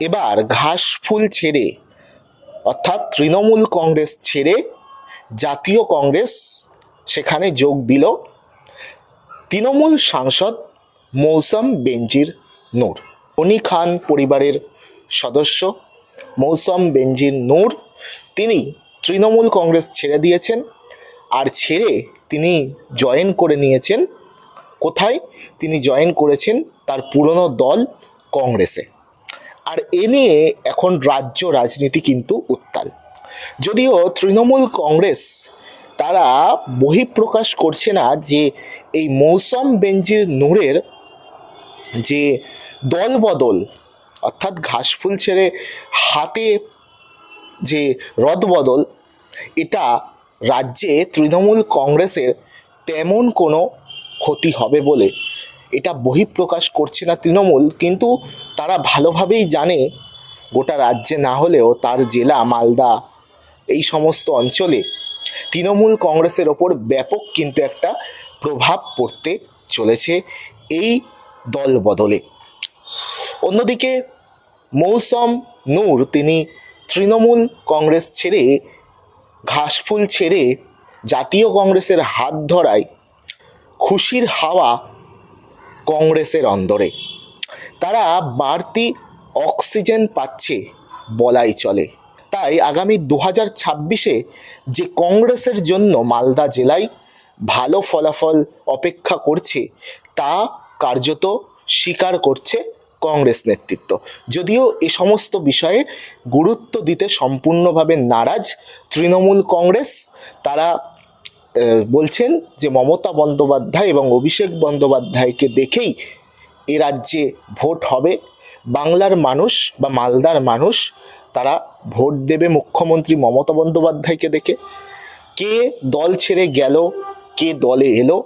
এবার ঘাস ফুল ছেড়ে, অর্থাৎ তৃণমূল কংগ্রেস ছেড়ে জাতীয় কংগ্রেস সেখানে যোগ দিল তৃণমূল সাংসদ মৌসম বেঞ্জির নূর। উনি খান পরিবারের সদস্য, মৌসম বেঞ্জির নূর। তিনি তৃণমূল কংগ্রেস ছেড়ে দিয়েছেন আর ছেড়ে তিনি জয়েন করে নিয়েছেন। কোথায়? তিনি জয়েন করেছেন তার পুরনো দল কংগ্রেসে। আর এ নিয়ে এখন রাজ্য রাজনীতি কিন্তু উত্তাল। যদিও তৃণমূল কংগ্রেস তারা বহিঃপ্রকাশ করছে না যে এই মৌসম বেঞ্জির নূরের যে দলবদল, অর্থাৎ ঘাসফুল ছেড়ে হাতে যে রদবদল, এটা রাজ্যে তৃণমূল কংগ্রেসের তেমন কোনো ক্ষতি হবে বলে এটা বহিঃপ্রকাশ করছে না তৃণমূল, কিন্তু তারা ভালোভাবেই জানে গোটা রাজ্যে না হলেও তার জেলা, মালদা, এই সমস্ত অঞ্চলে তৃণমূল কংগ্রেসের ওপর ব্যাপক কিন্তু একটা প্রভাব পড়তে চলেছে এই দল বদলে। অন্যদিকে মৌসম নূর, তিনি তৃণমূল কংগ্রেস ছেড়ে ঘাসফুল ছেড়ে জাতীয় কংগ্রেসের হাত ধরায় খুশির হাওয়া কংগ্রেসের অন্দরে। তারা বাড়তি অক্সিজেন পাচ্ছে বলাই চলে। তাই আগামী দু হাজার ছাব্বিশে যে কংগ্রেসের জন্য মালদা জেলায় ভালো ফলাফল অপেক্ষা করছে, তা কার্যত স্বীকার করছে কংগ্রেস নেতৃত্ব। যদিও এ সমস্ত বিষয়ে গুরুত্ব দিতে সম্পূর্ণভাবে নারাজ তৃণমূল কংগ্রেস, তারা বলছেন যে মমতা বন্দ্যোপাধ্যায় এবং অভিষেক বন্দ্যোপাধ্যায়কে দেখেই এ রাজ্যে ভোট হবে। বাংলার মানুষ বা মালদার মানুষ তারা ভোট দেবে মুখ্যমন্ত্রী মমতা বন্দ্যোপাধ্যায়কে দেখে। কে দল ছেড়ে গেল, কে দলে এলো,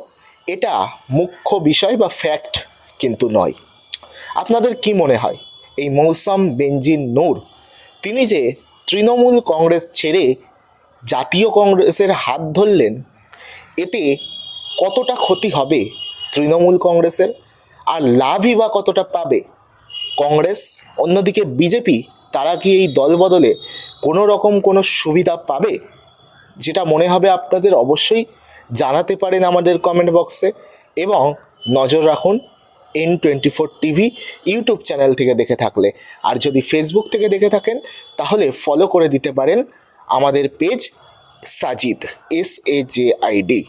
এটা মুখ্য বিষয় বা ফ্যাক্ট কিন্তু নয়। আপনাদের কি মনে হয়? এই মৌসম বেঞ্জিন নূর, তিনি যে তৃণমূল কংগ্রেস ছেড়ে জাতীয় কংগ্রেসের হাত ধরলেন এতে কতটা ক্ষতি হবে তৃণমূল কংগ্রেসের? আর লাভই বা কতটা পাবে? কংগ্রেস, অন্যদিকে বিজেপি, তারা কি এই দল বদলে কোনো রকম কোনো সুবিধা পাবে? যেটা মনে হবে আপনাদের অবশ্যই জানাতে পারেন আমাদের কমেন্ট বক্সে এবং নজর রাখুন N twenty four TV YouTube channel থেকে দেখে থাকলে। আর যদি ফেসবুক থেকে দেখে থাকেন, তাহলে ফলো করে দিতে পারেন আমাদের page Sajid S A J I D